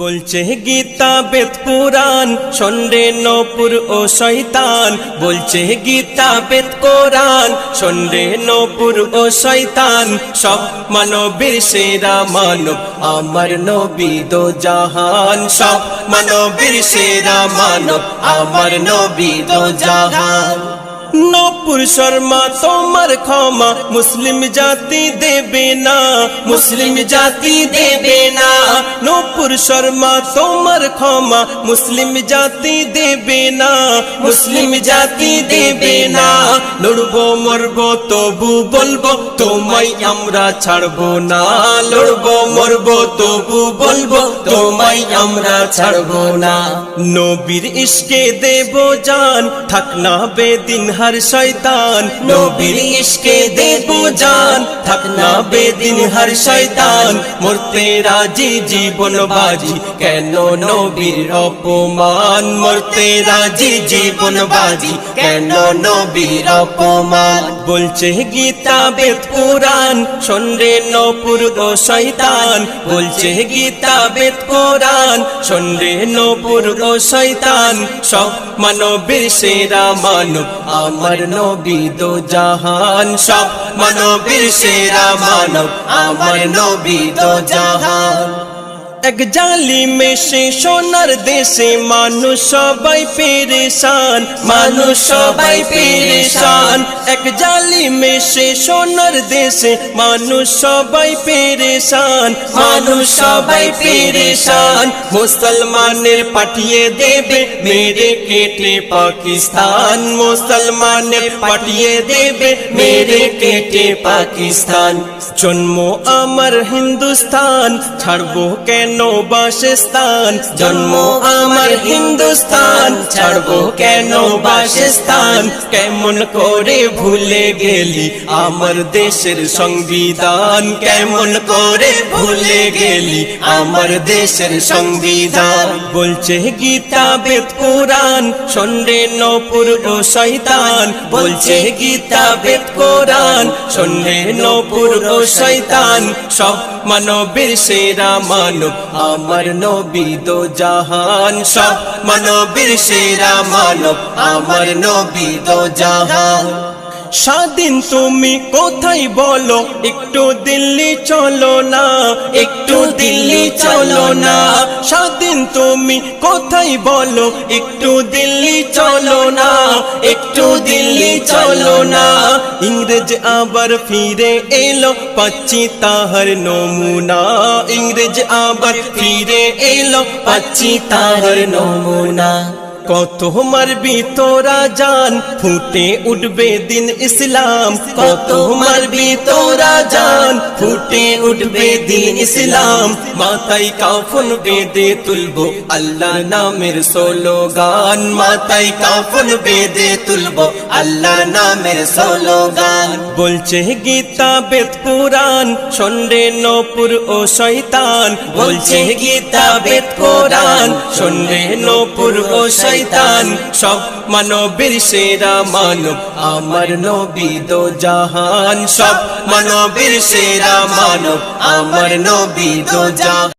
বলছে, গীতা বেদ পুরাণ সন্ডে নপুর ও শৈতান বলছে, গীতা বেদ কোরআন সন্ডে নপুর ও শৈতান সব মানবীর সেরা মানব আমার নবী দো জাহান। সব মানবীর সেরা মানব আমার নবী দো জাহান। নপুর শর্মা, তোমার ক্ষমা মুসলিম জাতি দেবে না, মুসলিম জাতি দেবে না। নপুর শর্মা, তোমার ক্ষমা মুসলিম জাতি দেবে না, মুসলিম জাতি দেবে না। লড়বো, মরবো, তবু বলব, তোমায় আমরা ছাড়বো না। লড়বো, মরবো, তবু বলব, তোমায় আমরা ছাড়বো না। নবীর ইশকে দেব জান, থাক না বেদিন হর শয়তান। নবীর ইশকে দেব জান, থাক না বেদিন হর শয়তান। মরতে রাজি জীবন বাজি কেন নবীর অপমান? মরতে রাজি জীবন বাজি কেন নবীর অপমান? বলছে গীতা বেদ পুরাণ সন্ডে নপুর ও শয়তান। বলছে গীতা বেদ কোরআন সন্ডে নপুর ও শয়তান। সব মানবীর সেরা মানব আমার নবী দো জাহান। সব মানবীর সেরা মানব আমার নবী দো জাহান। এক জালি মেশে সোনার দেশে, মানুষ সবাই পেরেশান, মানুষ সবাই পেরেশান। এক জালি মেশে সোনার দেশে, মানুষ সবাই পেরেশান, মানুষ সবাই পেরেশান। মুসলমানের পাঠিয়ে দেবে মেরে কেটে পাকিস্তান। মুসলমানের পাঠিয়ে দেবে মেরে কেটে পাকিস্তান। জন্ম আমার হিন্দুস্তান, ছাড়বো কেন বাসস্থান, জন্ম আমার হিন্দুস্তান ছাড়বো কেন বাসস্থান? কেমন করে ভুলে গেলি আমার দেশের সংবিধান? কেমন করে ভুলে গেলি আমার দেশের সংবিধান? বলছে গীতা বেদ পুরাণ সন্ডে নপুর ও শৈতান বলছে গীতা বেদ কোরআন, সন্ডে নপুর ও শৈতান সব মানবীর সেরা মানব আমার নবী দো জাহান সব। মানবীর সেরা মানব আমার নবী দো জাহান। স্বাধীন তুমি কোথায় বলো? একটু দিল্লি চলো না। একটু দিল্লি চলো না। স্বাধীন তুমি কোথায় বলো? একটু দিল্লি চলো না। একটু দিল্লি চলো না। ইংরেজ আবার ফিরে এলো, পাচ্ছি তাহার নমুনা। ইংরেজ আবার ফিরে এলো, পাচ্ছি তাহার নমুনা। কত মারবি তোরা জান, ফুটে উঠবে দিন ইসলাম। কত মারবি তোরা জান, ফুটে উঠবে দিন ইসলাম। মাথায় কাফন বেদে তুলবো আল্লাহ নামের সোলো গান মাথায় কাফন বেদে তুলবো আল্লাহ নামের সোলো গান বলছে গীতা বেদ পুরাণ সন্ডে নপুর ও শৈতান বলছে গীতা বেদ কোরআন সন্ডে নপুর ও শৈতান সব মানবীর সেরা মানব, আমার নবী দো জাহান। সব মানবীর সেরা মানব, আমার নবী দো জাহান।